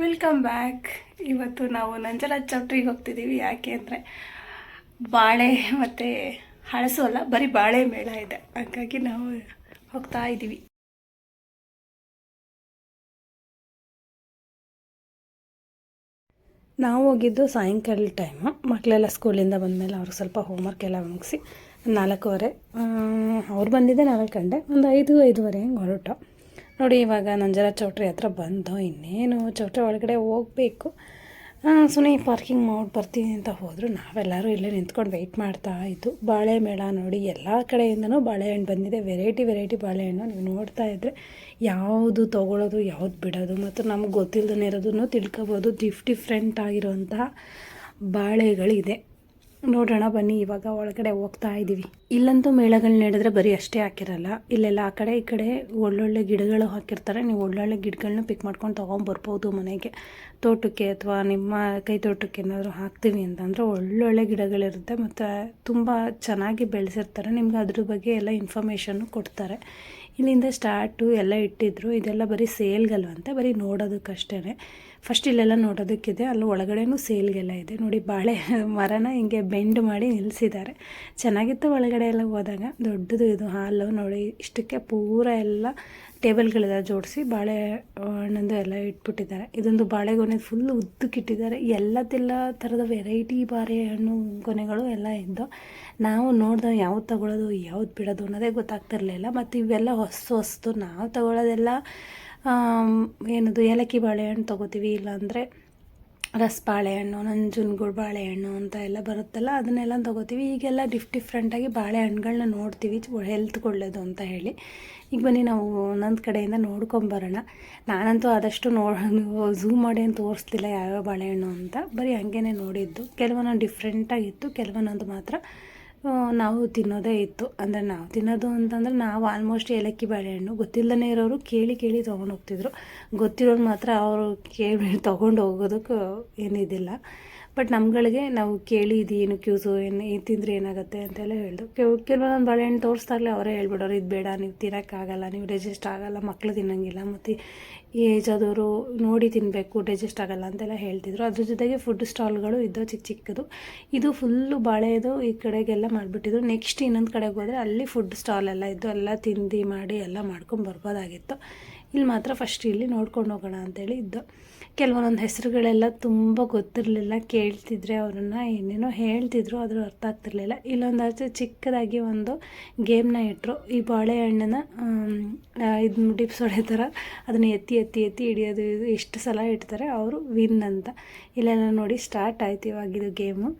Welcome back ಇವತ್ತು ನಾವು ನಂಜರಾಜ್ ಚೌಟ್ರಿಗೆ ಹೋಗ್ತಿದ್ದೀವಿ. ಯಾಕೆ ಅಂದರೆ ಬಾಳೆ ಮತ್ತು ಹಳಸು ಅಲ್ಲ, ಬರೀ ಬಾಳೆ ಮೇಳ ಇದೆ. ಹಾಗಾಗಿ ನಾವು ಹೋಗ್ತಾ ಇದ್ದೀವಿ. ನಾವು ಹೋಗಿದ್ದು ಸಾಯಂಕಾಲ ಟೈಮು ಮಕ್ಕಳೆಲ್ಲ ಸ್ಕೂಲಿಂದ ಬಂದಮೇಲೆ ಅವ್ರಿಗೆ ಸ್ವಲ್ಪ ಹೋಮ್ವರ್ಕ್ ಎಲ್ಲ ಮುಗಿಸಿ ನಾಲ್ಕೂವರೆ ಅವ್ರು ಬಂದಿದ್ದೆ ನಾಲ್ಕು ಗಂಟೆ, ಒಂದು ಐದು, ಐದುವರೆ ಹಂಗೆ ಹೊರಟು. ನೋಡಿ, ಇವಾಗ ನಂಜರ ಚೌಟ್ರಿ ಹತ್ರ ಬಂದು ಇನ್ನೇನು ಚೌಟ್ರಿ ಒಳಗಡೆ ಹೋಗಬೇಕು. ಸುನಿ ಪಾರ್ಕಿಂಗ್ ಮಾಡಿ ಬರ್ತೀನಿ ಅಂತ ಹೋದರು. ನಾವೆಲ್ಲರೂ ಇಲ್ಲೇ ನಿಂತ್ಕೊಂಡು ವೆಯ್ಟ್ ಮಾಡ್ತಾ ಇದ್ದು ಬಾಳೆ ಮೇಳ ನೋಡಿ, ಎಲ್ಲ ಕಡೆಯಿಂದನೂ ಬಾಳೆಹಣ್ಣು ಬಂದಿದೆ. ವೆರೈಟಿ ವೆರೈಟಿ ಬಾಳೆಹಣ್ಣು ನೀವು ನೋಡ್ತಾ ಇದ್ದರೆ ಯಾವುದು ತೊಗೊಳೋದು, ಯಾವ್ದು ಬಿಡೋದು ಮತ್ತು ನಮ್ಗೆ ಗೊತ್ತಿಲ್ಲದೇ ಇರೋದನ್ನು ತಿಳ್ಕೊಬೋದು. ಡಿಫ್ ಡಿಫ್ರೆಂಟ್ ಆಗಿರುವಂತಹ ಬಾಳೆಗಳಿದೆ. ನೋಡೋಣ ಬನ್ನಿ, ಇವಾಗ ಒಳಗಡೆ ಹೋಗ್ತಾ ಇದ್ದೀವಿ ಇಲ್ಲಂತೂ ಮೇಳಗಳು ನಡೆದ್ರೆ ಬರೀ ಅಷ್ಟೇ ಹಾಕಿರಲ್ಲ. ಇಲ್ಲೆಲ್ಲ ಆ ಕಡೆ ಈ ಕಡೆ ಒಳ್ಳೊಳ್ಳೆ ಗಿಡಗಳು ಹಾಕಿರ್ತಾರೆ. ನೀವು ಒಳ್ಳೊಳ್ಳೆ ಗಿಡಗಳನ್ನ ಪಿಕ್ ಮಾಡ್ಕೊಂಡು ತೊಗೊಂಬರ್ಬೋದು ಮನೆಗೆ. ತೋಟಕ್ಕೆ ಅಥವಾ ನಿಮ್ಮ ಕೈ ತೋಟಕ್ಕೆ ಏನಾದರೂ ಹಾಕ್ತೀವಿ ಅಂತಂದರೆ ಒಳ್ಳೊಳ್ಳೆ ಗಿಡಗಳಿರುತ್ತೆ ಮತ್ತು ತುಂಬ ಚೆನ್ನಾಗಿ ಬೆಳೆಸಿರ್ತಾರೆ. ನಿಮ್ಗೆ ಅದ್ರ ಬಗ್ಗೆ ಎಲ್ಲ ಇನ್ಫಾರ್ಮೇಷನ್ನು ಕೊಡ್ತಾರೆ. ಇಲ್ಲಿಂದ ಸ್ಟಾರ್ಟು ಎಲ್ಲ ಇಟ್ಟಿದ್ರು. ಇದೆಲ್ಲ ಬರೀ ಸೇಲ್ಗಲ್ವಂತೆ ಬರೀ ನೋಡೋದಕ್ಕಷ್ಟೇ ಫಸ್ಟ್ ಇಲ್ಲೆಲ್ಲ ನೋಡೋದಕ್ಕಿದೆ. ಅಲ್ಲಿ ಒಳಗಡೆನೂ ಸೇಲ್ಗೆಲ್ಲ ಇದೆ. ನೋಡಿ, ಬಾಳೆ ಮರನ ಹಿಂಗೆ ಬೆಂಡ್ ಮಾಡಿ ನಿಲ್ಲಿಸಿದ್ದಾರೆ ಚೆನ್ನಾಗಿತ್ತು ಒಳಗಡೆ ಎಲ್ಲ ಹೋದಾಗ. ದೊಡ್ಡದು ಇದು ಹಾಲು ನೋಡಿ, ಇಷ್ಟಕ್ಕೆ ಪೂರ ಎಲ್ಲ ಟೇಬಲ್ಗಳೆಲ್ಲ ಜೋಡಿಸಿ ಬಾಳೆ ಹಣ್ಣಂದು ಎಲ್ಲ ಇಟ್ಬಿಟ್ಟಿದ್ದಾರೆ. ಇದೊಂದು ಬಾಳೆಗೊನೆ ಫುಲ್ ಉದ್ದಕ್ಕಿಟ್ಟಿದ್ದಾರೆ ಎಲ್ಲದೆಲ್ಲ ಥರದ ವೆರೈಟಿ ಬಾಳೆಹಣ್ಣು ಗೊನೆಗಳು ಎಲ್ಲ ಇದ್ದು ನಾವು ನೋಡಿದ ಯಾವ್ದು ತಗೊಳ್ಳೋದು ಯಾವ್ದು ಬಿಡೋದು ಅನ್ನೋದೇ ಗೊತ್ತಾಗ್ತಿರ್ಲಿಲ್ಲ ಮತ್ತು ಇವೆಲ್ಲ ಹೊಸ ಹೊಸ್ತು ನಾವು ತಗೊಳ್ಳೋದೆಲ್ಲ ಏನದು, ಏಲಕ್ಕಿ ಬಾಳೆಹಣ್ಣು ತೊಗೋತೀವಿ ಇಲ್ಲಾಂದರೆ ರಸ ಬಾಳೆಹಣ್ಣು ನಂಜನಗೂಡು ಬಾಳೆಹಣ್ಣು ಅಂತ ಎಲ್ಲ ಬರುತ್ತಲ್ಲ, ಅದನ್ನೆಲ್ಲ ತೊಗೋತೀವಿ. ಈಗೆಲ್ಲ ಡಿಫ್ ಡಿಫ್ರೆಂಟಾಗಿ ಬಾಳೆಹಣ್ಣುಗಳನ್ನ ನೋಡ್ತೀವಿ. ಹೆಲ್ತ್ ಒಳ್ಳೆಯದು ಅಂತ ಹೇಳಿ. ಈಗ ಬನ್ನಿ ನಾವು ಒಂದೊಂದು ಕಡೆಯಿಂದ ನೋಡ್ಕೊಂಬರೋಣ ನಾನಂತೂ ಆದಷ್ಟು ನೋ ಝೂಮ್ ಮಾಡಿ ಅಂತ ತೋರಿಸ್ತಿಲ್ಲ ಯಾವ್ಯಾವ ಬಾಳೆಹಣ್ಣು ಅಂತ. ಬರೀ ಹಂಗೇ ನೋಡಿದ್ದು. ಕೆಲವೊಂದು ಡಿಫ್ರೆಂಟಾಗಿತ್ತು ಕೆಲವೊಂದೊಂದು ಮಾತ್ರ ನಾವು ತಿನ್ನೋದೇ ಇತ್ತು. ಅಂದರೆ ನಾವು ತಿನ್ನೋದು ಅಂತಂದರೆ ನಾವು ಆಲ್ಮೋಸ್ಟ್ ಏಲಕ್ಕಿ ಬಾಳೆಹಣ್ಣು ಗೊತ್ತಿಲ್ಲದೇ ಇರೋರು ಕೇಳಿ ಕೇಳಿ ತೊಗೊಂಡು ಹೋಗ್ತಿದ್ರು. ಗೊತ್ತಿರೋರು ಮಾತ್ರ ಅವರು ಕೇಳಿ ತೊಗೊಂಡು ಹೋಗೋದಕ್ಕೆ ಏನಿದಿಲ್ಲ. ಬಟ್ ನಮ್ಗಳಿಗೆ ನಾವು ಕೇಳಿ ಏನು ಕ್ಯೂಸು, ಏನು ತಿಂದರೆ ಏನಾಗುತ್ತೆ ಅಂತೆಲ್ಲ ಹೇಳ್ದು. ಕೆಲವೊಂದು ಬಾಳೆಹಣ್ಣು ತೋರಿಸ್ದಾಗಲೇ ಅವರೇ ಹೇಳ್ಬಿಡೋರು, ಇದು ಬೇಡ, ನೀವು ತಿನ್ನೋಕ್ಕಾಗಲ್ಲ, ನೀವು ಡೈಜೆಸ್ಟ್ ಆಗೋಲ್ಲ ಮಕ್ಕಳು ತಿನ್ನೋಂಗಿಲ್ಲ, ಮತ್ತು ಏಜ್ ಆದವರು ನೋಡಿ ತಿನ್ನಬೇಕು ಡೈಜೆಸ್ಟ್ ಆಗಲ್ಲ ಅಂತೆಲ್ಲ ಹೇಳ್ತಿದ್ರು. ಅದ್ರ ಜೊತೆಗೆ ಫುಡ್ ಸ್ಟಾಲ್ಗಳು ಇದ್ದವು ಚಿಕ್ಕ ಚಿಕ್ಕದು. ಇದು ಫುಲ್ಲು ಬಾಳೆದು ಈ ಕಡೆಗೆಲ್ಲ ಮಾಡಿಬಿಟ್ಟಿದ್ರು. ನೆಕ್ಸ್ಟ್ ಇನ್ನೊಂದು ಕಡೆಗೆ ಹೋದರೆ ಅಲ್ಲಿ ಫುಡ್ ಸ್ಟಾಲ್ ಎಲ್ಲ ಇದ್ದು, ಎಲ್ಲ ತಿಂದು ಮಾಡಿ, ಎಲ್ಲ ಮಾಡ್ಕೊಂಡು ಬರ್ಬೋದಾಗಿತ್ತು. ಇಲ್ಲಿ ಮಾತ್ರ ಫಸ್ಟ್ ಇಲ್ಲಿ ನೋಡ್ಕೊಂಡು ಹೋಗೋಣ ಅಂತೇಳಿ ಇದ್ದು. ಕೆಲವೊಂದೊಂದು ಹೆಸರುಗಳೆಲ್ಲ ತುಂಬ ಗೊತ್ತಿರಲಿಲ್ಲ, ಕೇಳ್ತಿದ್ರೆ ಅವರನ್ನು ಏನೇನೋ ಹೇಳ್ತಿದ್ರು ಅದ್ರ ಅರ್ಥ ಆಗ್ತಿರ್ಲಿಲ್ಲ. ಇಲ್ಲೊಂದು ಆಚೆ ಚಿಕ್ಕದಾಗಿ ಒಂದು ಗೇಮ್ನ ಇಟ್ಟರು ಈ ಬಾಳೆಹಣ್ಣನ್ನ ಇದು ಡಿಪ್ಸ್ ಹೊಡೆ ಥರ ಅದನ್ನು ಎತ್ತಿ ಎತ್ತಿ ಎತ್ತಿ ಹಿಡಿಯೋದು, ಇದು ಎಷ್ಟು ಸಲ ಇಡ್ತಾರೆ. ಅವರು ವಿನ್ ಅಂತ. ಇಲ್ಲೆಲ್ಲ ನೋಡಿ ಸ್ಟಾರ್ಟ್ ಆಯ್ತು ಇವಾಗಿದು ಗೇಮು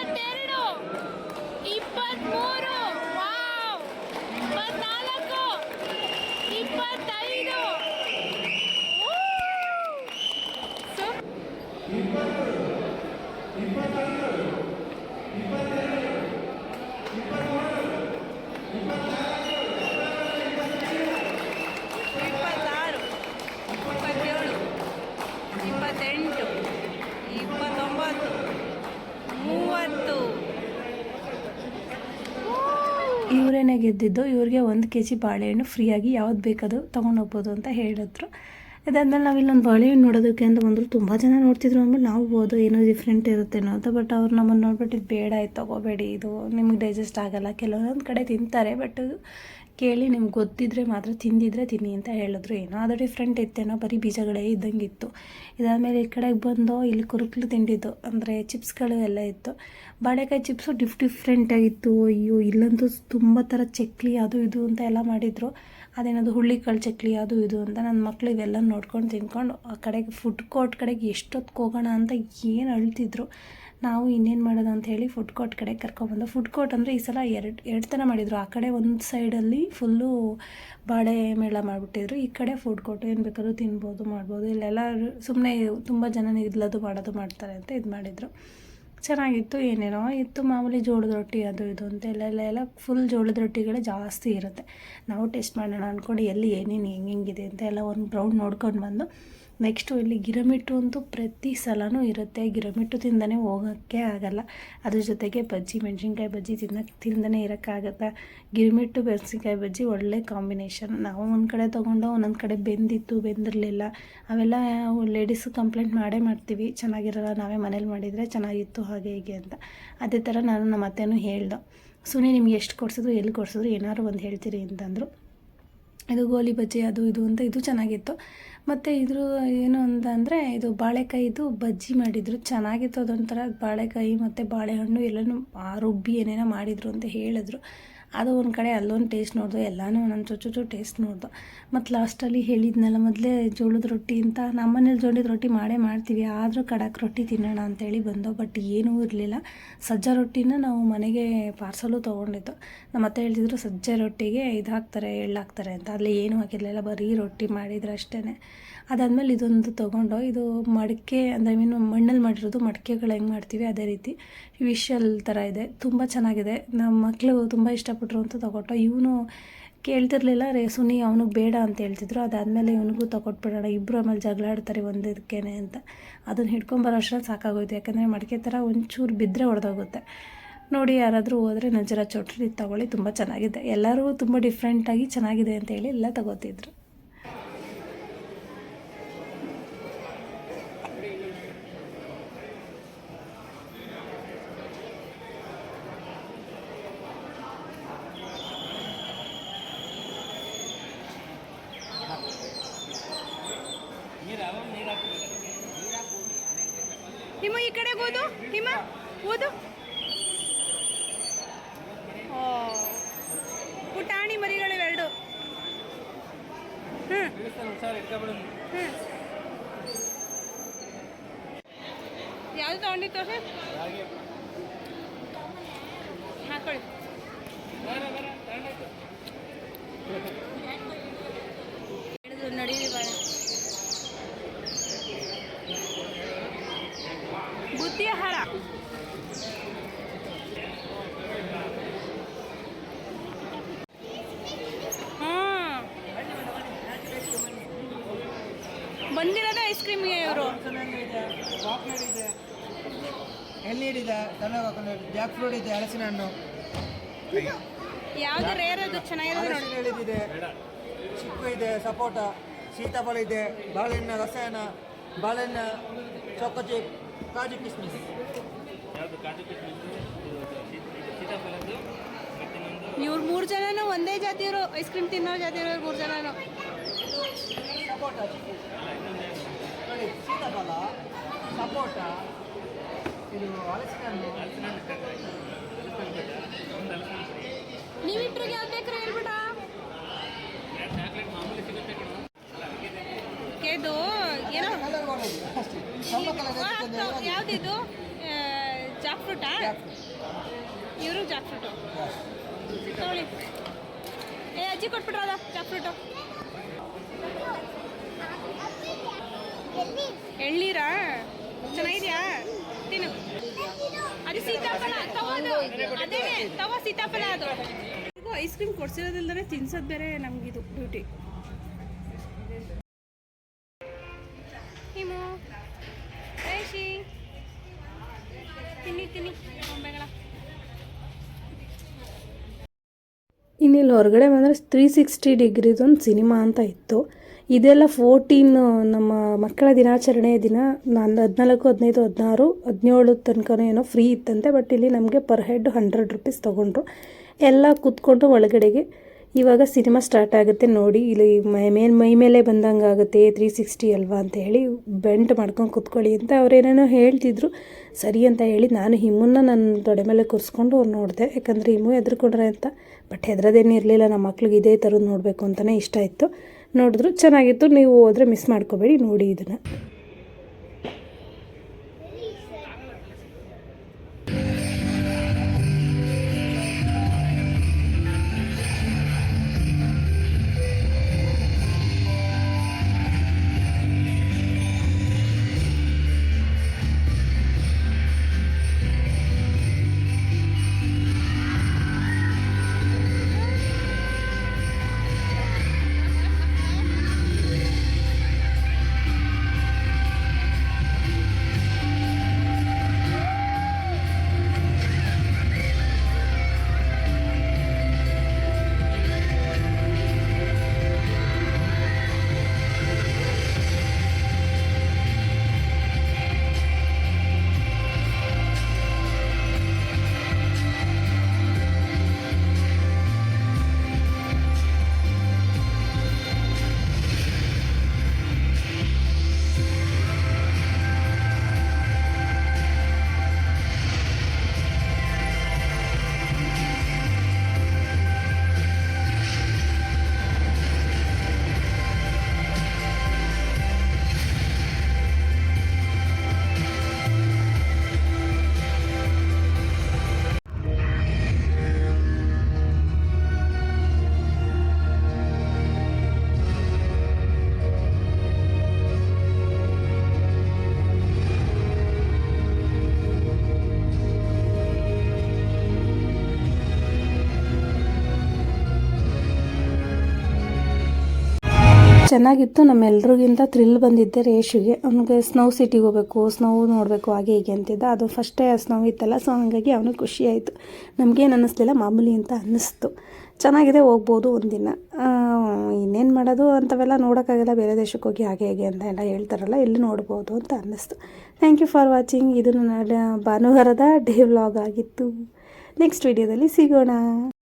ಇಪ್ಪತ್ತೆರಡು ಇಪ್ಪತ್ತ್ಮೂರು ವಾವ್ ಇಪ್ಪತ್ನಾಲ್ಕು ಇಪ್ಪತ್ತೈದು ಊ! ಸೂಪರ್ ಇಪ್ಪತ್ತಾರು ಇಪ್ಪತ್ತೇಳು ಇಪ್ಪತ್ತೆಂಟು ಇಪ್ಪತ್ತೊಂಬತ್ತು ಮೂವತ್ತು. ಇವರೇನೆ ಗೆದ್ದಿದ್ದು ಇವ್ರಿಗೆ ಒಂದು ಕೆ ಜಿ ಬಾಳೆಹಣ್ಣು ಫ್ರೀಯಾಗಿ ಯಾವ್ದು ಬೇಕದು ತೊಗೊಂಡೋಗ್ಬೋದು ಅಂತ ಹೇಳಿದ್ರು. ಅದಾದ್ಮೇಲೆ ನಾವು ಇಲ್ಲೊಂದು ಬಾಳೆಹಣ್ಣು ನೋಡೋದಕ್ಕೆ ಅಂತ ಬಂದರು ತುಂಬ ಜನ ನೋಡ್ತಿದ್ರು. ಅಂದ್ಬಿಟ್ಟು ನಾವು ಹೋದು ಏನೋ ಡಿಫ್ರೆಂಟ್ ಇರುತ್ತೇನೋ ಅಂತ ಬಟ್ ಅವ್ರು ನಮ್ಮನ್ನು ನೋಡ್ಬಿಟ್ಟು ಇದು ಬೇಡ, ಇದು ತೊಗೋಬೇಡಿ, ಇದು ನಿಮಗೆ ಡೈಜೆಸ್ಟ್ ಆಗಲ್ಲ. ಕೆಲವೊಂದು ಕಡೆ ತಿಂತಾರೆ ಬಟ್ ಕೇಳಿ ನಿಮ್ಗೆ ಗೊತ್ತಿದ್ರೆ ಮಾತ್ರ ತಿಂದಿದ್ರೆ ತಿನ್ನಿ ಅಂತ ಹೇಳಿದ್ರು. ಏನೋ ಅದು ಡಿಫ್ರೆಂಟ್ ಇತ್ತೇನೋ ಬರೀ ಬೀಜಗಳೇ ಇದ್ದಂಗೆ ಇತ್ತು. ಇದಾದಮೇಲೆ ಈ ಕಡೆಗೆ ಬಂದು ಇಲ್ಲಿ ಕುರುಕ್ಲು ತಿಂಡಿದ್ದು, ಅಂದರೆ ಚಿಪ್ಸ್ಗಳು ಎಲ್ಲ ಇತ್ತು. ಬಾಳೆಕಾಯಿ ಚಿಪ್ಸು ಡಿಫ್ ಡಿಫ್ರೆಂಟಾಗಿತ್ತು ಅಯ್ಯೋ, ಇಲ್ಲಂತೂ ತುಂಬ ಥರ ಚಕ್ಲಿ ಅದು ಇದು ಅಂತ ಎಲ್ಲ ಮಾಡಿದರು. ಅದೇನದು ಹುಳ್ಳಿಕಾಳು ಚಕ್ಲಿ ಅದು ಇದು ಅಂತ ನನ್ನ ಮಕ್ಳು ಇವೆಲ್ಲ ನೋಡ್ಕೊಂಡು ತಿನ್ಕೊಂಡು ಆ ಕಡೆಗೆ ಫುಡ್ ಕೋರ್ಟ್ ಕಡೆಗೆ ಎಷ್ಟೊತ್ತು ಹೋಗೋಣ ಅಂತ ಏನು ಅಳ್ತಿದ್ರು. ನಾವು ಇನ್ನೇನು ಮಾಡೋದು ಅಂತ ಹೇಳಿ ಫುಡ್ ಕೋರ್ಟ್ ಕಡೆ ಕರ್ಕೊಬಂದು ಫುಡ್ ಕೋರ್ಟ್ ಅಂದರೆ ಈ ಸಲ ಎರಡು ಎರಡು ಥರ ಮಾಡಿದರು. ಆ ಕಡೆ ಒಂದು ಸೈಡಲ್ಲಿ ಫುಲ್ಲು ಬಾಳೆ ಮೇಳ ಮಾಡಿಬಿಟ್ಟಿದ್ರು. ಈ ಕಡೆ ಫುಡ್ ಕೋರ್ಟ್ ಏನು ಬೇಕಾದ್ರೂ ತಿನ್ಬೋದು, ಮಾಡ್ಬೋದು. ಇಲ್ಲೆಲ್ಲ ಸುಮ್ಮನೆ ತುಂಬ ಜನ ಇದ್ಲದು ಮಾಡೋದು ಮಾಡ್ತಾರೆ ಅಂತ ಇದು ಮಾಡಿದರು. ಚೆನ್ನಾಗಿತ್ತು, ಏನೇನೋ ಇತ್ತು, ಮಾಮೂಲಿ ಜೋಳದ ರೊಟ್ಟಿ ಅದು ಇದು ಅಂತ ಎಲ್ಲ ಎಲ್ಲ ಫುಲ್ ಜೋಳದ ರೊಟ್ಟಿಗಳೇ ಜಾಸ್ತಿ ಇರುತ್ತೆ. ನಾವು ಟೇಸ್ಟ್ ಮಾಡೋಣ ಅಂದ್ಕೊಂಡು ಎಲ್ಲಿ ಏನೇನು ಹೆಂಗೆ ಹೆಂಗಿದೆ ಅಂತ ಎಲ್ಲ ಒಂದು ರೌಂಡ್ ನೋಡ್ಕೊಂಡು ಬಂದು ನೆಕ್ಸ್ಟು ಇಲ್ಲಿ ಗಿರಮಿಟ್ಟು ಅಂತೂ ಪ್ರತಿ ಸಲನೂ ಇರುತ್ತೆ. ಗಿರಮಿಟ್ಟು ತಿಂದನೇ ಹೋಗೋಕ್ಕೆ ಆಗಲ್ಲ. ಅದ್ರ ಜೊತೆಗೆ ಬಜ್ಜಿ, ಮೆಣಸಿನ್ಕಾಯಿ ಬಜ್ಜಿ ತಿನ್ನಕ್ಕೆ ತಿಂದನೇ ಇರೋಕ್ಕಾಗತ್ತಾ? ಗಿರಮಿಟ್ಟು, ಮೆಣಸಿನ್ಕಾಯಿ ಬಜ್ಜಿ ಒಳ್ಳೆ ಕಾಂಬಿನೇಷನ್. ನಾವು ಒಂದು ಕಡೆ ತೊಗೊಂಡು ಒಂದೊಂದು ಕಡೆ ಬೆಂದಿತ್ತು, ಬೆಂದಿರಲಿಲ್ಲ. ಅವೆಲ್ಲ ಲೇಡೀಸ್ ಕಂಪ್ಲೇಂಟ್ ಮಾಡೇ ಮಾಡ್ತೀವಿ. ಚೆನ್ನಾಗಿರಲ್ಲ, ನಾವೇ ಮನೇಲಿ ಮಾಡಿದರೆ ಚೆನ್ನಾಗಿತ್ತು ಹಾಗೆ ಹೀಗೆ ಅಂತ. ಅದೇ ಥರ ನಾನು ನಮ್ಮ ಅತ್ತೆನೂ ಹೇಳ್ದೆ. ಸುನಿ, ನಿಮ್ಗೆ ಎಷ್ಟು ಕೊಡ್ಸೋದು ಎಲ್ಲಿ ಕೊಡ್ಸೋದು ಏನಾದ್ರು ಒಂದು ಹೇಳ್ತೀರಿ ಅಂತಂದರು. ಇದು ಗೋಲಿ ಬಜ್ಜಿ, ಅದು ಇದು ಅಂತ ಇದು ಚೆನ್ನಾಗಿತ್ತು. ಮತ್ತು ಇದ್ರ ಏನು ಅಂತ ಅಂದರೆ ಇದು ಬಾಳೆಕಾಯಿದು ಬಜ್ಜಿ ಮಾಡಿದರು. ಚೆನ್ನಾಗಿತ್ತು ಅದೊಂಥರ. ಬಾಳೆಕಾಯಿ ಮತ್ತು ಬಾಳೆಹಣ್ಣು ಎಲ್ಲನೂ ರುಬ್ಬಿ ಏನೇನೋ ಮಾಡಿದರು ಅಂತ ಹೇಳಿದ್ರು. ಅದು ಒಂದು ಕಡೆ ಅಲ್ಲೊಂದು ಟೇಸ್ಟ್ ನೋಡ್ದು, ಎಲ್ಲನೂ ಒಂದೊಂದು ಚೂರು ಚೂರು ಟೇಸ್ಟ್ ನೋಡ್ದು. ಮತ್ತು ಲಾಸ್ಟಲ್ಲಿ ಹೇಳಿದ್ನಲ್ಲ ಮೊದಲೇ ಜೋಳದ ರೊಟ್ಟಿ ಅಂತ ನಮ್ಮನೇಲಿ ಜೋಳದ ರೊಟ್ಟಿ ಮಾಡೇ ಮಾಡ್ತೀವಿ, ಆದರೂ ಕಡಕ್ ರೊಟ್ಟಿ ತಿನ್ನೋಣ ಅಂತೇಳಿ ಬಂದೋ ಬಟ್ ಏನೂ ಇರಲಿಲ್ಲ. ಸಜ್ಜೆ ರೊಟ್ಟಿನ ನಾವು ಮನೆಗೆ ಪಾರ್ಸಲು ತೊಗೊಂಡಿದ್ದು. ನಮ್ಮ ಅತ್ತೆ ಹೇಳ್ತಿದ್ರು, ಸಜ್ಜೆ ರೊಟ್ಟಿಗೆ ಇದು ಹಾಕ್ತಾರೆ, ಎಳ್ಳು ಹಾಕ್ತಾರೆ ಅಂತ. ಅಲ್ಲಿ ಏನೂ ಹಾಕಿರಲಿಲ್ಲ, ಬರೀ ರೊಟ್ಟಿ ಮಾಡಿದ್ರು ಅಷ್ಟೇ ಅದಾದಮೇಲೆ ಇದೊಂದು ತೊಗೊಂಡು, ಇದು ಮಡಕೆ, ಅಂದರೆ ಮೀನು ಮಣ್ಣಲ್ಲಿ ಮಾಡಿರೋದು ಮಡಕೆಗಳು ಹೆಂಗೆ ಮಾಡ್ತೀವಿ, ಅದೇ ರೀತಿ ವಿಶಲ್ ಥರ ಇದೆ. ತುಂಬ ಚೆನ್ನಾಗಿದೆ. ನಮ್ಮ ಮಕ್ಕಳು ತುಂಬ ಇಷ್ಟಪಟ್ಟರು ಅಂತ ತಗೊಟ್ಟ. ಇವನು ಕೇಳ್ತಿರ್ಲಿಲ್ಲ, ರೇ ಸುನಿ, ಅವನಿಗೆ ಬೇಡ ಅಂತ ಹೇಳ್ತಿದ್ರು. ಅದಾದಮೇಲೆ ಇವನಿಗೂ ತಗೊಟ್ಬಿಡೋಣ. ಇಬ್ಬರು ಆಮೇಲೆ ಜಗಳ ಆಡ್ತಾರೆ ಒಂದಕ್ಕೇನೆ ಅಂತ. ಅದನ್ನ ಹಿಡ್ಕೊಂಬರೋ ಅಷ್ಟರಲ್ಲಿ ಸಾಕಾಗೋಯ್ತು. ಯಾಕಂದರೆ ಮಡಿಕೆ ಥರ ಒಂಚೂರು ಬಿದ್ದರೆ ಹೊಡೆದೋಗುತ್ತೆ ನೋಡಿ ಯಾರಾದರೂ ಹೋದರೆ ನಜರ ಚೌಟ್ರಿ ತಗೊಳ್ಳಿ, ತುಂಬ ಚೆನ್ನಾಗಿದೆ. ಎಲ್ಲರೂ ತುಂಬ ಡಿಫ್ರೆಂಟಾಗಿ ಚೆನ್ನಾಗಿದೆ ಅಂತ ಹೇಳಿ ಎಲ್ಲ ತಗೋತಿದ್ರು. ಹಿಮ ಈ ಕಡೆ ಓದು ಹಿಮ ಓದು. ಪುಟಾಣಿ ಮರಿಗಳು ಎರಡು. ಹ್ಞೂ ತಗೊಂಡಿತ್ತು ಬಂದಿರೋದೇ ಐಸ್ ಕ್ರೀಮ್ಗೆ ಇವರು. ಚಾಕ್ಲೇಟ್ ಇದೆ ಎಳ್ನೀರಿದೆ ತಲೆ ಜಾಕ್ ಫ್ರೂಟ್ ಇದೆ ಹಲಸಿನ ಹಣ್ಣು. ಯಾವ್ದು ರೇರ್ ಅದು? ಚೆನ್ನಾಗಿದೆ ನೋಡಿ. ಹಲಸಿನ ಎಳೆದಿದೆ ಚಿಕ್ಕು ಇದೆ ಸಪೋಟ ಸೀತಾಫಲ ಇದೆ ಬಾಳೆಹಣ್ಣು ರಸಾಯನ ಬಾಳೆಹಣ್ಣು ಚೊಕ್ಕ ಚಿಪ್ ಕಾಜು ಕಿಸ್ಮಿಸ್? ಇವ್ರು ಮೂರು ಜನನು ಒಂದೇ ಜಾತಿಯವರು ಐಸ್ ಕ್ರೀಮ್ ತಿನ್ನೋ ಜಾತಿಯವರು ಮೂರು ಜನನು. ಸಪೋಟ ನೋಡಿ, ಸೀತಾಫಲ, ಸಪೋಟ, ಇದು ಹಲಸಿನ ನೀವಿಬ್ರಿಗೆ ಯಾವ್ದು ಬೇಕು ಹೇಳ್ಬಿಡ ಇದು ಏನೋ? ಯಾವ್ದಿದು? ಜಾಕ್ ಫ್ರೂಟಾ ಇವರು ಜಾಕ್ ಫ್ರೂಟು ತಗೊಳ್ಳಿ. ಏ, ಅಜ್ಜಿ ಕೊಟ್ಬಿಟ್ರಲ್ಲ ಜಾಕ್ ಎಳ್ನೀರಾ? ಚೆನ್ನಾಗಿದ್ಯಾ? ತಿನ್ನು. ಅದು ಸೀತಾಫಲ ತಗೋದು ಅದೇನೆ ತಗೋ ಸೀತಾಫಲ ಅದು. ಇದು ಐಸ್ ಕ್ರೀಮ್ ಕೊಡ್ಸಿರೋದಿಲ್ಲದೆ ತಿನ್ಸೋದು ಬೇರೆ ನಮಗಿದು ಡ್ಯೂಟಿ ಹಿಮು. ರೇಷಿ ತಿನ್ನಿ ತಿನ್ನಿ. ಬೊಂಬೆಗಳ ಇನ್ನಿಲ್ಲಿ ಹೊರಗಡೆ ಬಂದರೆ ತ್ರೀ ಸಿಕ್ಸ್ಟಿ ಡಿಗ್ರಿದೊಂದು ಸಿನಿಮಾ ಅಂತ ಇತ್ತು. ಇದೆಲ್ಲ ಫೋರ್ಟೀನ್ ನಮ್ಮ ಮಕ್ಕಳ ದಿನಾಚರಣೆಯ ದಿನ ನಾನು ಹದಿನಾಲ್ಕು, ಹದಿನೈದು, ಹದಿನಾರು, ಹದಿನೇಳು ತನಕನೂ ಏನೋ ಫ್ರೀ ಇತ್ತಂತೆ ಬಟ್ ಇಲ್ಲಿ ನಮಗೆ ಪರ್ ಹೆಡ್ ಹಂಡ್ರೆಡ್ ರುಪೀಸ್ ತೊಗೊಂಡ್ರು. ಎಲ್ಲ ಕೂತ್ಕೊಂಡು ಒಳಗಡೆಗೆ ಇವಾಗ ಸಿನಿಮಾ ಸ್ಟಾರ್ಟ್ ಆಗುತ್ತೆ ನೋಡಿ, ಇಲ್ಲಿ ಮೈ ಮೇಲೆ ಮೈ ಮೇಲೆ ಬಂದಂಗೆ ಆಗುತ್ತೆ ತ್ರೀ ಸಿಕ್ಸ್ಟಿ ಅಲ್ವಾ ಅಂತ ಹೇಳಿ ಬೆಂಟ್ ಮಾಡ್ಕೊಂಡು ಕೂತ್ಕೊಳ್ಳಿ ಅಂತ ಅವ್ರೇನೇನೋ ಹೇಳ್ತಿದ್ರು. ಸರಿ ಅಂತ ಹೇಳಿ ನಾನು ಹಿಮ್ಮನ್ನ ನನ್ನ ತೊಡೆ ಮೇಲೆ ಕೂರಿಸ್ಕೊಂಡು ನೋಡಿದೆ. ಯಾಕಂದರೆ ಹಿಮ್ಮು ಹೆದರ್ಕೊಂಡ್ರೆ ಅಂತ ಬಟ್ ಹೆದರೋದೇನು ಇರಲಿಲ್ಲ, ನಮ್ಮ ಮಕ್ಳಿಗೆ ಇದೇ ಥರದ್ದು ನೋಡಬೇಕು ಅಂತಲೇ ಇಷ್ಟ ಇತ್ತು ನೋಡಿದ್ರು ಚೆನ್ನಾಗಿತ್ತು. ನೀವು ಹೋದರೆ ಮಿಸ್ ಮಾಡ್ಕೋಬೇಡಿ. ನೋಡಿ ಇದನ್ನು. ಚೆನ್ನಾಗಿತ್ತು. ನಮ್ಮೆಲ್ರಿಗಿಂತ ಥ್ರಿಲ್ ಬಂದಿದ್ದೆ ರೇಷುಗೆ ಅವನಿಗೆ ಸ್ನೋ ಸಿಟಿಗೆ ಹೋಗ್ಬೇಕು ಸ್ನೋ ನೋಡಬೇಕು, ಹಾಗೆ ಹೀಗೆ ಅಂತಿದ್ದ. ಅದು ಫಸ್ಟೇ ಸ್ನೋ ಇತ್ತಲ್ಲ ಸೊ ಹಾಗಾಗಿ ಅವನಿಗೆ ಖುಷಿ ಆಯಿತು. ನಮಗೇನು ಅನ್ನಿಸ್ಲಿಲ್ಲ, ಮಾಮೂಲಿ ಅಂತ ಅನ್ನಿಸ್ತು. ಚೆನ್ನಾಗಿದೆ, ಹೋಗ್ಬೋದು ಒಂದಿನ. ಇನ್ನೇನು ಮಾಡೋದು ಅಂಥವೆಲ್ಲ ನೋಡೋಕ್ಕಾಗಲ್ಲ, ಬೇರೆ ದೇಶಕ್ಕೆ ಹೋಗಿ ಹಾಗೆ ಹೇಗೆ ಅಂತ ಎಲ್ಲ ಹೇಳ್ತಾರಲ್ಲ ಇಲ್ಲಿ ನೋಡ್ಬೋದು ಅಂತ ಅನ್ನಿಸ್ತು. ಥ್ಯಾಂಕ್ ಯು ಫಾರ್ ವಾಚಿಂಗ್ ಇದು ನನ್ನ ಭಾನುವಾರದ ಡೇ ವ್ಲಾಗ್ ಆಗಿತ್ತು. ನೆಕ್ಸ್ಟ್ ವಿಡಿಯೋದಲ್ಲಿ ಸಿಗೋಣ.